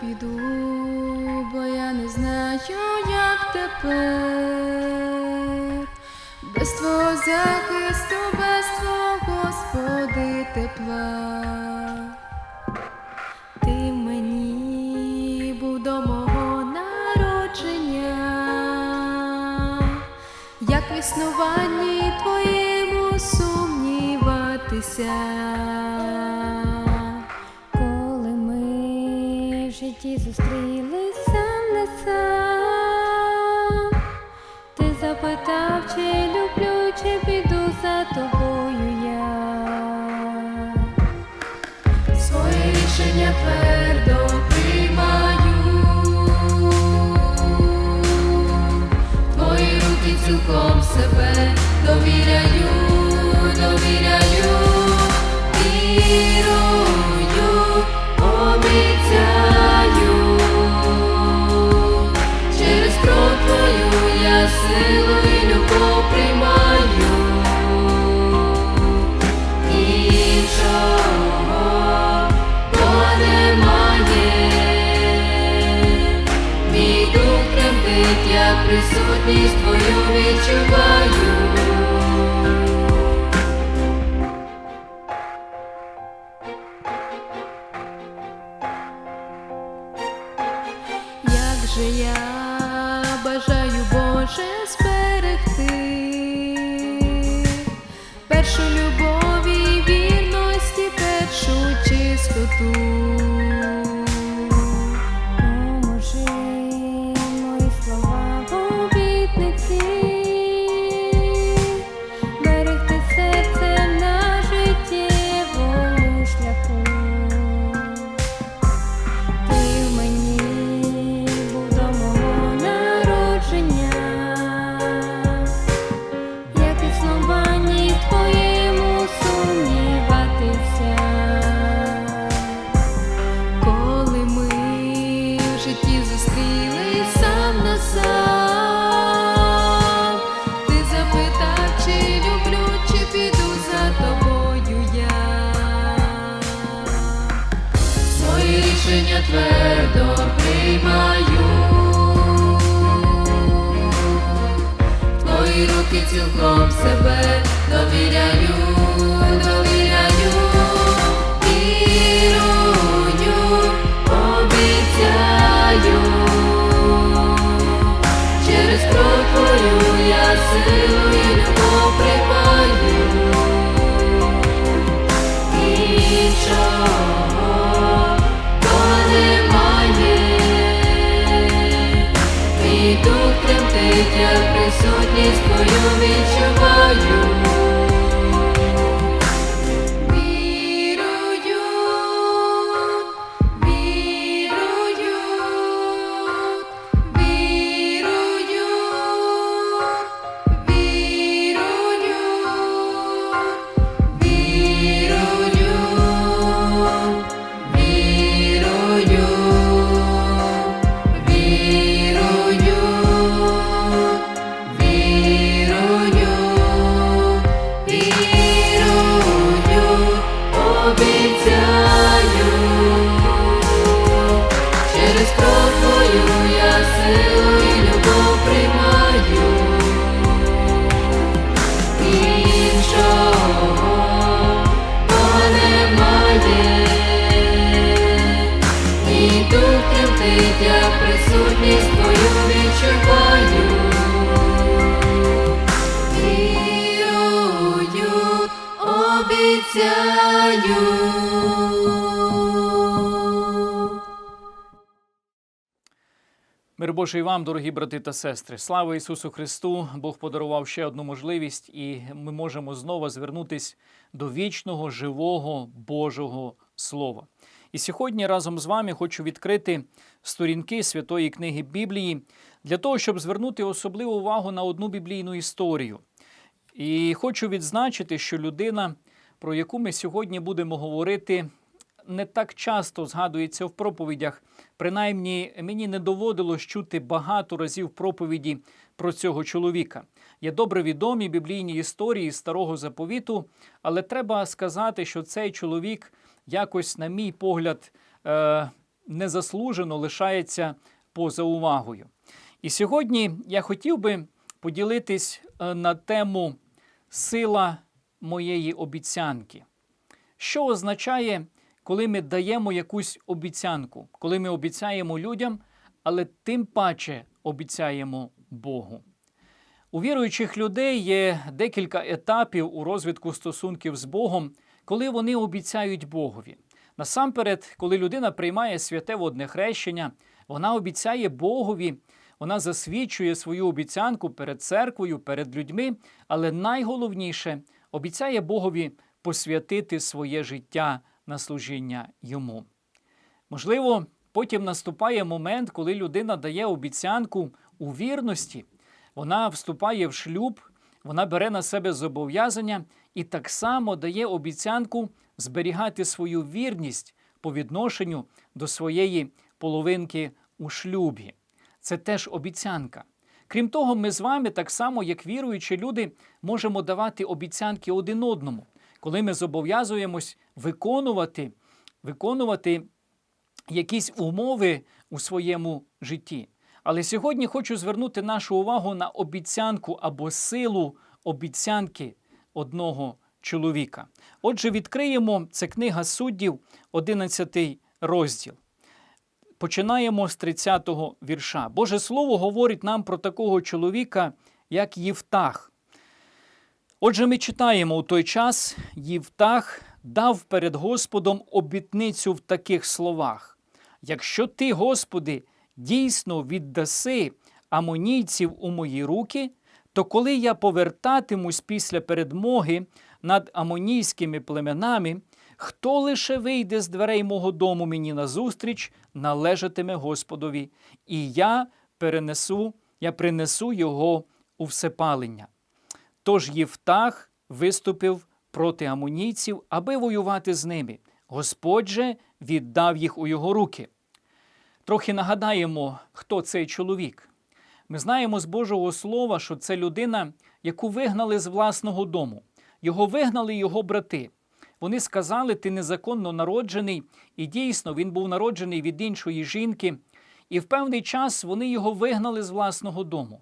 піду, бо я не знаю, як тепер, без твого захисту, без твого Господи, тепла. Ти мені був до мого народження, як в існуванні твоєму сумніватися. житті зустрілися не сам, ти запитав, чи люблю. цілком себе довіряю. Божий вам, дорогі брати та сестри. Слава Ісусу Христу! Бог подарував ще одну можливість, і ми можемо знову звернутись до вічного, живого Божого Слова. І сьогодні разом з вами хочу відкрити сторінки Святої книги Біблії для того, щоб звернути особливу увагу на одну біблійну історію. І хочу відзначити, що людина, про яку ми сьогодні будемо говорити, не так часто згадується в проповідях. Принаймні, мені не доводилось чути багато разів проповіді про цього чоловіка. Є добре відомі біблійні історії старого заповіту, але треба сказати, що цей чоловік якось, на мій погляд, е, незаслужено лишається поза увагою. І сьогодні я хотів би поділитись е, на тему сила моєї обіцянки. Що означає, коли ми даємо якусь обіцянку, коли ми обіцяємо людям, але тим паче обіцяємо Богу? У віруючих людей є декілька етапів у розвитку стосунків з Богом, коли вони обіцяють Богові. Насамперед, коли людина приймає святе водне хрещення, вона обіцяє Богові, вона засвідчує свою обіцянку перед церквою, перед людьми, але найголовніше обіцяє Богові посвятити своє життя на служіння йому. Можливо, потім наступає момент, коли людина дає обіцянку у вірності, вона вступає в шлюб, вона бере на себе зобов'язання і так само дає обіцянку зберігати свою вірність по відношенню до своєї половинки у шлюбі. Це теж обіцянка. Крім того, ми з вами, так само, як віруючі люди, можемо давати обіцянки один одному, коли ми зобов'язуємось виконувати, виконувати якісь умови у своєму житті. Але сьогодні хочу звернути нашу увагу на обіцянку або силу обіцянки одного чоловіка. Отже, відкриємо це книга суддів, 11 розділ. Починаємо з 30-го вірша. Боже Слово говорить нам про такого чоловіка, як Євтах. Отже, ми читаємо у той час Євтах дав перед Господом обітницю в таких словах: Якщо ти, Господи, дійсно віддаси амонійців у мої руки, то коли я повертатимусь після передмоги над амонійськими племенами, хто лише вийде з дверей мого дому мені назустріч, належатиме Господові, і я перенесу, я принесу його у всепалення. Тож Євтах виступив проти амонійців, аби воювати з ними. Господь же віддав їх у його руки. Трохи нагадаємо, хто цей чоловік. Ми знаємо з Божого Слова, що це людина, яку вигнали з власного дому. Його вигнали його брати. Вони сказали, ти незаконно народжений, і дійсно він був народжений від іншої жінки, і в певний час вони його вигнали з власного дому.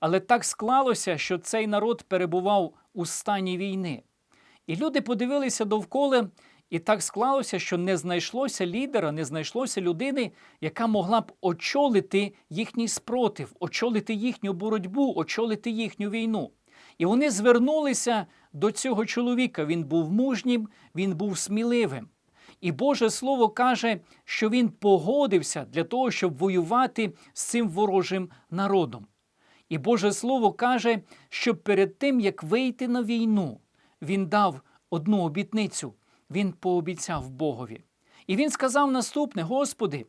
Але так склалося, що цей народ перебував у стані війни. І люди подивилися довкола, і так склалося, що не знайшлося лідера, не знайшлося людини, яка могла б очолити їхній спротив, очолити їхню боротьбу, очолити їхню війну. І вони звернулися до цього чоловіка. Він був мужнім, він був сміливим. І Боже Слово каже, що він погодився для того, щоб воювати з цим ворожим народом. І Боже Слово каже, що перед тим, як вийти на війну, він дав одну обітницю, він пообіцяв Богові. І він сказав наступне: Господи,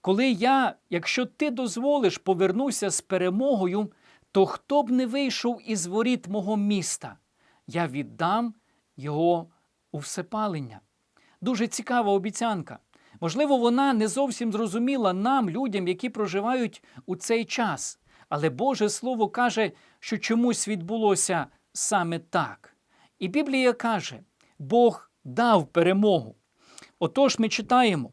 коли я, якщо ти дозволиш, повернуся з перемогою, то хто б не вийшов із воріт мого міста, я віддам його у всепалення. Дуже цікава обіцянка. Можливо, вона не зовсім зрозуміла нам, людям, які проживають у цей час. Але Боже Слово каже, що чомусь відбулося саме так. І Біблія каже, Бог дав перемогу. Отож, ми читаємо.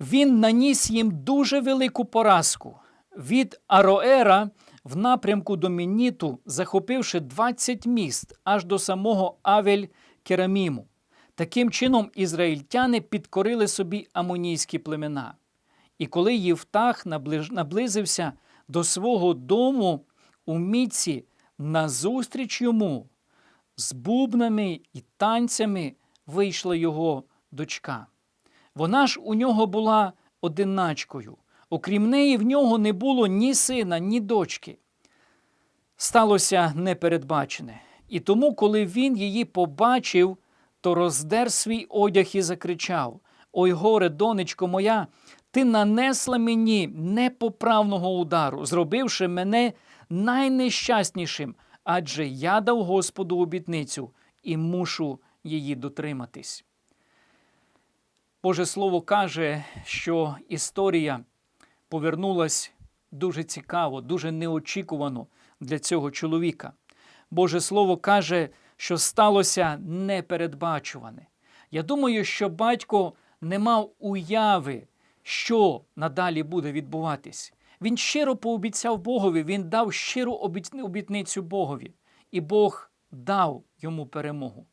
Він наніс їм дуже велику поразку. Від Ароера в напрямку до Мініту, захопивши 20 міст аж до самого Авель Кераміму. Таким чином, ізраїльтяни підкорили собі амонійські племена. І коли Євтах наблизився до свого дому у Міці назустріч йому, з бубнами і танцями вийшла його дочка. Вона ж у нього була одиначкою. Окрім неї, в нього не було ні сина, ні дочки. Сталося непередбачене. І тому, коли він її побачив, то роздер свій одяг і закричав: Ой, горе, донечко моя, ти нанесла мені непоправного удару, зробивши мене найнещаснішим, адже я дав Господу обітницю і мушу її дотриматись. Боже Слово каже, що історія повернулась дуже цікаво, дуже неочікувано для цього чоловіка. Боже Слово каже, що сталося непередбачуване. Я думаю, що батько не мав уяви, що надалі буде відбуватись. Він щиро пообіцяв Богові, він дав щиру обітницю Богові, і Бог дав йому перемогу.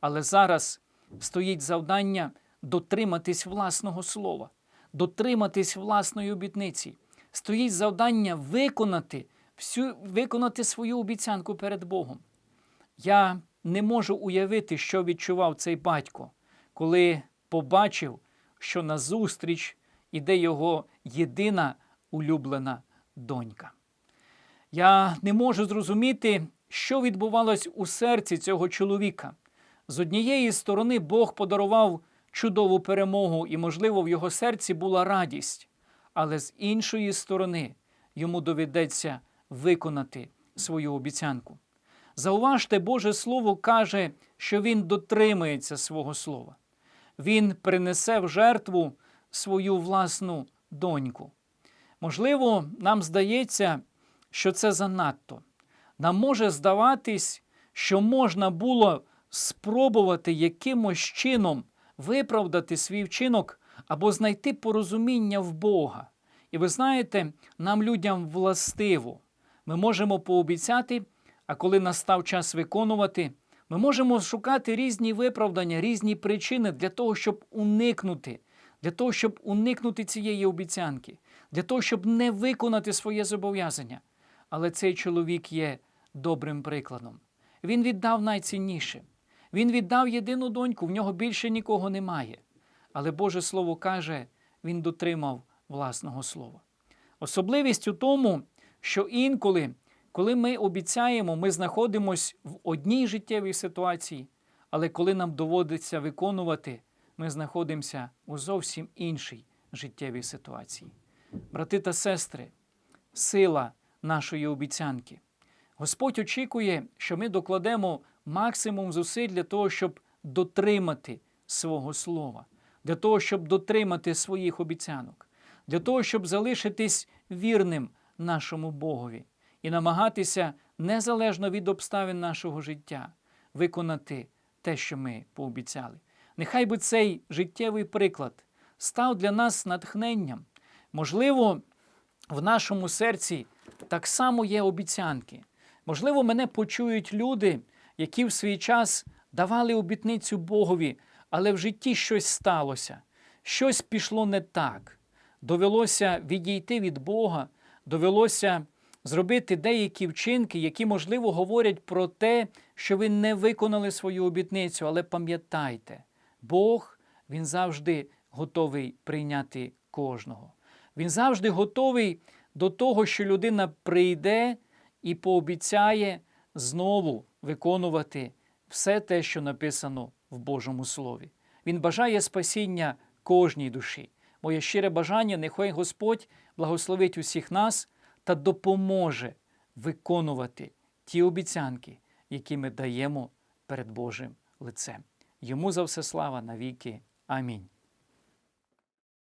Але зараз стоїть завдання дотриматись власного слова, дотриматись власної обітниці. Стоїть завдання виконати всю, виконати свою обіцянку перед Богом. Я не можу уявити, що відчував цей батько, коли побачив, що назустріч іде його єдина улюблена донька. Я не можу зрозуміти, що відбувалось у серці цього чоловіка. З однієї сторони, Бог подарував чудову перемогу, і, можливо, в його серці була радість, але з іншої сторони йому доведеться виконати свою обіцянку. Зауважте, Боже Слово каже, що Він дотримується свого слова. Він принесе в жертву свою власну доньку. Можливо, нам здається, що це занадто. Нам може здаватись, що можна було спробувати якимось чином виправдати свій вчинок або знайти порозуміння в Бога. І ви знаєте, нам людям властиво. Ми можемо пообіцяти, а коли настав час виконувати, ми можемо шукати різні виправдання, різні причини для того, щоб уникнути, для того, щоб уникнути цієї обіцянки, для того, щоб не виконати своє зобов'язання. Але цей чоловік є добрим прикладом. Він віддав найцінніше. Він віддав єдину доньку, в нього більше нікого немає. Але Боже Слово каже, він дотримав власного слова. Особливість у тому, що інколи, коли ми обіцяємо, ми знаходимося в одній життєвій ситуації, але коли нам доводиться виконувати, ми знаходимося у зовсім іншій життєвій ситуації. Брати та сестри, сила нашої обіцянки. Господь очікує, що ми докладемо максимум зусиль для того, щоб дотримати свого слова, для того, щоб дотримати своїх обіцянок, для того, щоб залишитись вірним нашому Богові і намагатися незалежно від обставин нашого життя виконати те, що ми пообіцяли. Нехай би цей життєвий приклад став для нас натхненням. Можливо, в нашому серці так само є обіцянки. Можливо, мене почують люди, які в свій час давали обітницю Богові, але в житті щось сталося, щось пішло не так. Довелося відійти від Бога, довелося зробити деякі вчинки, які, можливо, говорять про те, що ви не виконали свою обітницю. Але пам'ятайте, Бог він завжди готовий прийняти кожного. Він завжди готовий до того, що людина прийде і пообіцяє знову виконувати все те, що написано в Божому Слові. Він бажає спасіння кожній душі. Моє щире бажання, нехай Господь благословить усіх нас та допоможе виконувати ті обіцянки, які ми даємо перед Божим лицем. Йому за все слава навіки. Амінь.